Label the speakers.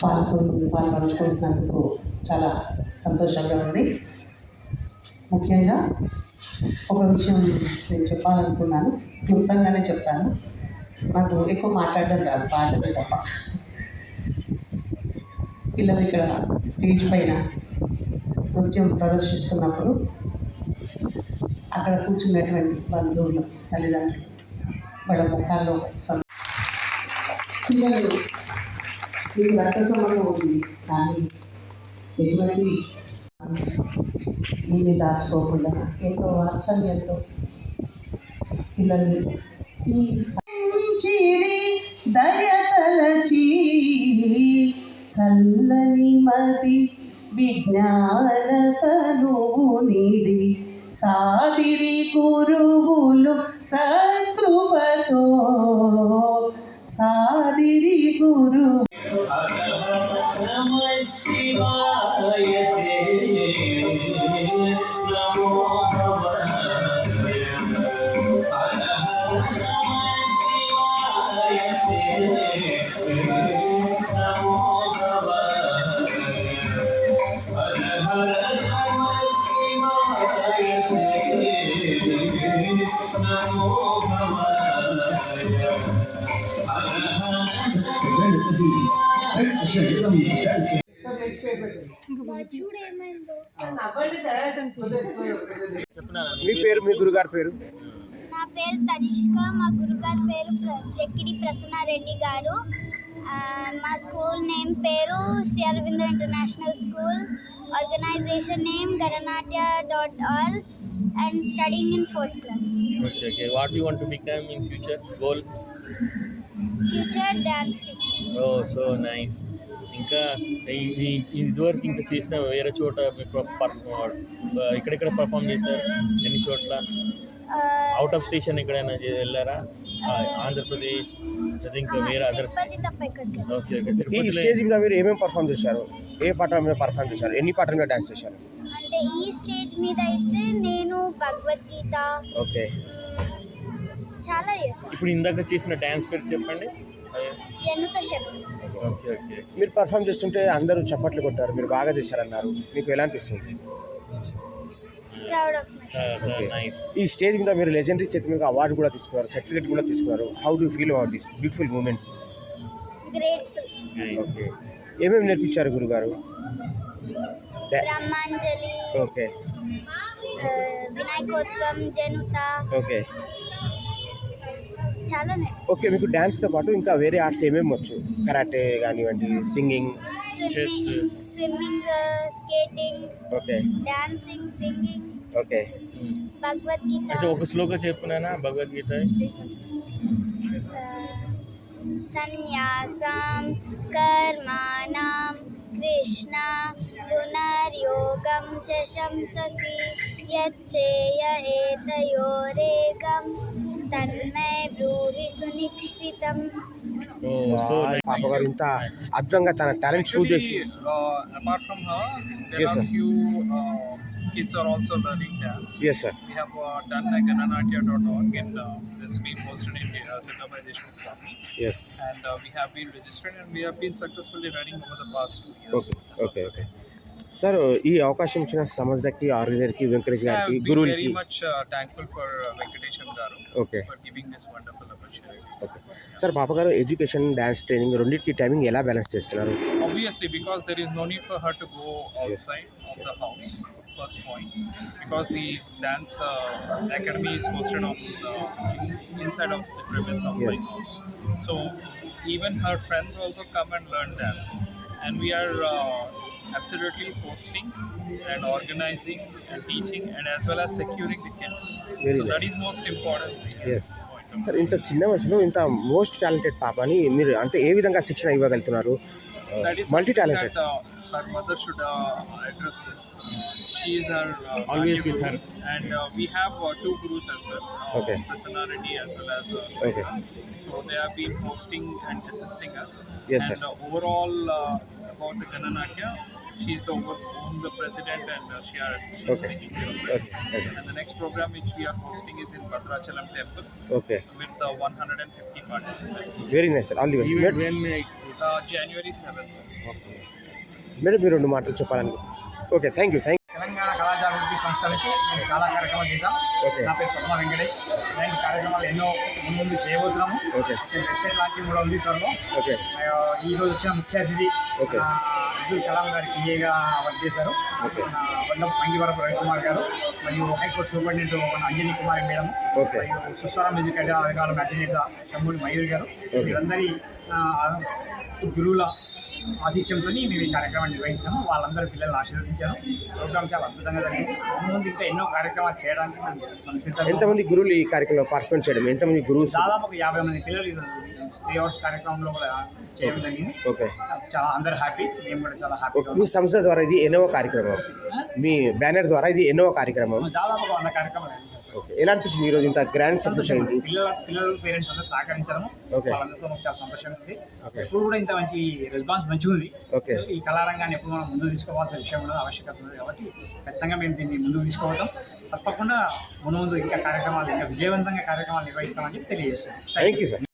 Speaker 1: కొన్ని పాల్పంచుకుంటున్నందుకు చాలా సంతోషంగా ఉంది. ముఖ్యంగా ఒక విషయం నేను చెప్పాలనుకున్నాను క్లుప్తంగానే చెప్తాను నాకు ఎక్కువ మాట్లాడడం రాదు పాటలు తప్ప. పిల్లలు ఇక్కడ స్టేజ్ పైన నృత్యం ప్రదర్శిస్తున్నప్పుడు అక్కడ కూర్చున్నటువంటి బంధువులు తల్లిదండ్రులు వాళ్ళ ముఖాల్లో సం- పిల్లలు మీకు రక్త సంబంధం ఉంది కానీ ఎటువంటి ఏమి దాచుకోకుండా ఎంతో వాత్సల్యంతో పిల్లల్ని దయతలచి చల్లని మతి విజ్ఞాన తనువు నిడి సాదిరి గురువులు సత్కృపతో
Speaker 2: మీ పేరు మీ గురుగారి పేరు?
Speaker 3: పేరు తనిష్క మా గురుగారి పేరు జక్కిడి ప్రసన్నారెడ్డి గారు మా స్కూల్ నేమ్ పేరు Shri Aurobindo international school organisation name గరనాట్య dot R and studying in
Speaker 4: fourth class. What do you want to become in future? Goal?
Speaker 3: Future dance teacher
Speaker 4: Oh, so nice. ఇంకా ఈ- ఇదివరకు ఇంకా చేసిన వేరే చోట ఇక్కడెక్కడ పర్ఫామ్ చేశారు ఎన్ని చోట్ల అవుట్ ఆఫ్ స్టేషన్ ఎక్కడైనా వెళ్ళారా? ఆ, ఆంధ్రప్రదేశ్ ఇంకా వేరే ఓకే
Speaker 2: ఈ స్టేజ్ మీద మీరు ఏమేమి పర్ఫామ్ చేశారు? ఏ పాట మీద పర్ఫామ్ చేశారు? ఎన్ని పాటల మీద డాన్స్ చేశారు?
Speaker 3: అంటే ఈ స్టేజ్ మీద అయితే నేను భగవద్గీత
Speaker 2: ఓకే.
Speaker 3: చాలా చేశాను.
Speaker 4: ఇప్పుడు ఇందాక చేసిన డ్యాన్స్ పేరు చెప్పండి.
Speaker 2: మీరు పర్ఫామ్ చేస్తుంటే అందరూ చప్పట్లు కొట్టారు. మీరు బాగా చేశారన్నారు. మీకు ఎలా అనిపిస్తుంది? ఈ స్టేజ్ మీద మీరు లెజెండరీ చేతి మీద అవార్డు కూడా తీసుకున్నారు సర్టిఫికేట్ కూడా తీసుకున్నారు. How do feel about this beautiful
Speaker 3: moment
Speaker 2: okay ఏమేమి నేర్పించారు గురుగారు? ఓకే
Speaker 3: జనుత
Speaker 2: ఓకే ఓకే మీకు డ్యాన్స్తో పాటు ఇంకా వేరే ఆర్ట్స్ ఏమేమి వచ్చు? కరాటే కానివ్వండి
Speaker 4: singing.
Speaker 3: Swimming skating okay.
Speaker 2: Dancing
Speaker 3: singing okay. Bhagavad Gita.
Speaker 4: అయితే ఒక శ్లోక చెప్పునా భగవద్గీత
Speaker 3: సన్యాసం కర్మాణం కృష్ణ పునర్యోగం చ శంససి యచ్చేయ ఏతయోరేకం తన్మే బ్రూహి సునిశ్చితం
Speaker 4: ఓ సో
Speaker 2: పాప గారు ఇంత అద్భుతంగా తన టాలెంట్ ప్రూవ్ చేసి
Speaker 5: Actually, uh, apart from her, there
Speaker 2: Yes,
Speaker 5: are
Speaker 2: sir.
Speaker 5: few uh, kids are also learning dance.
Speaker 2: Yes sir
Speaker 5: We have uh, done like gananatya.org and uh, this has been posted in the uh, Tinnabai Deshmukh Company.
Speaker 2: Yes
Speaker 5: and uh, we have been registered and we have been successfully running over the past two years.
Speaker 2: Okay okay okay sir ఈ అవకాశం ఇచ్చిన సమజ్దకి ఆర్గనైజర్కి Venkatesh
Speaker 5: I have
Speaker 2: గారికి
Speaker 5: been very
Speaker 2: గురువులకి
Speaker 5: much uh, thankful for uh, Venkatesham Garu
Speaker 2: okay
Speaker 5: for giving this wonderful opportunity.
Speaker 2: Okay sir పాప గారు education dance training రెండింటికి timing ఎలా balance చేస్తున్నారు
Speaker 5: Obviously, because there is no need for her to go outside of the house, first point, because the dance uh, academy is hosted on the inside of the premise of my
Speaker 2: Yes.
Speaker 5: house. So even her friends also come and learn dance, uh, absolutely hosting and organizing and teaching, and as well as securing the kids.
Speaker 2: Very
Speaker 5: so that
Speaker 2: nice.
Speaker 5: is most important.
Speaker 2: Yes. Sir ఇంత చిన్న వయసులో ఇంత most talented పాపని మీరు అంటే ఏ విధంగా శిక్షణ ఇవ్వగలుగుతున్నారు Uh,
Speaker 5: that is multi-talented. Uh, her mother should uh, address this. She is our uh,
Speaker 4: always with
Speaker 5: her, and uh, we have uh, two gurus as well. Uh,
Speaker 2: okay.
Speaker 5: As well as uh,
Speaker 2: okay.
Speaker 5: So they have been hosting and assisting us.
Speaker 2: Yes,
Speaker 5: and,
Speaker 2: sir.
Speaker 5: Uh, overall, uh, about the she she's the over, the president, and uh, she are she's
Speaker 2: okay.
Speaker 5: taking care of it.
Speaker 2: Okay. Okay.
Speaker 5: And the next program which we are hosting is in Bhadrachalam Temple.
Speaker 2: Okay.
Speaker 5: With uh, 150 participants.
Speaker 2: Very
Speaker 4: nice,
Speaker 2: sir.
Speaker 4: All the
Speaker 5: best. January seven
Speaker 2: okay. Madam మీరు రెండు మాటలు చెప్పాలని. Okay thank you
Speaker 6: thank Kalajagruthi సంస్థ నుంచి మేము చాలా కార్యక్రమాలు చేశాం
Speaker 2: ఓకే.
Speaker 6: నా పేరు పద్మ వెంకటేష్ ఇలాంటి కార్యక్రమాలు ఎన్నో ముందు ముందు చేయబోతున్నాము. వెబ్సైట్ లాంటింగ్ కూడా ఉంది త్వరలో ఈ రోజు వచ్చిన ముఖ్య అతిథి అబ్దుల్ కలాం గారు పిఏగా వర్క్ చేశారు. వడ్డం మంగివరపు రవికుమార్ గారు మరియు హైకోర్టు సూపరింటెండెంట్ మన అంజనీ కుమారి మేడం. మరియు సుస్వర మ్యూజిక్ అధికారుల అధినేత తమ్ముడు మయూర్ గారు. వీరందరి గురువుల ఆతిథ్యంతో మేము ఈ కార్యక్రమాన్ని నిర్వహించాము. వాళ్ళందరూ పిల్లల్ని ఆశీర్వదించారు. ప్రోగ్రామ్ చాలా అద్భుతంగా జరిగింది. ముందు ఇంకా ఎన్నో కార్యక్రమాలు చేయడానికి ఉన్నాం.
Speaker 2: ఎంతమంది గురువులు ఈ కార్యక్రమంలో పార్టిసిపేట్ చేయడం? ఎంతమంది గురువు
Speaker 6: దాదాపు ఒక యాభై మంది పిల్లలు త్రీ అవర్స్ కార్యక్రమంలో కూడా చేయడం జరిగింది.
Speaker 2: ఓకే.
Speaker 6: చాలా అందరు హ్యాపీ. మేము కూడా చాలా
Speaker 2: ఓకే.
Speaker 6: హ్యాపీగా
Speaker 2: మీ సంస్థ ద్వారా ఇది ఎన్నవ కార్యక్రమం? మీ బ్యానర్ ద్వారా ఇది ఎన్నవ కార్యక్రమం.
Speaker 6: దాదాపు కార్యక్రమాలు జరిగాయి.
Speaker 2: ఓకే. ఎలా అనిపించింది ఈరోజు ఇంత గ్రాండ్ సక్సెస్ అయింది
Speaker 6: పిల్లల పిల్లలు పేరెంట్స్ అందరూ సహకరించడము.
Speaker 2: ఓకే.
Speaker 6: వాళ్ళందరితో మాకు చాలా సంతోషంగా ఉంది. ఎప్పుడు కూడా ఇంత మంచి రెస్పాన్స్ మంచిగా ఉంది.
Speaker 2: ఓకే.
Speaker 6: ఈ కళారంగాన్ని ఎప్పుడు మనం ముందుకు తీసుకోవాల్సిన విషయం ఉన్నది ఆవశ్యకత ఉంది కాబట్టి ఖచ్చితంగా మేము దీన్ని ముందుకు తీసుకోవడం తప్పకుండా ముందు ముందు ఇంకా కార్యక్రమాలు ఇంకా విజయవంతంగా కార్యక్రమాలు నిర్వహిస్తామని తెలియజేస్తాం
Speaker 2: థ్యాంక్ యూ సార్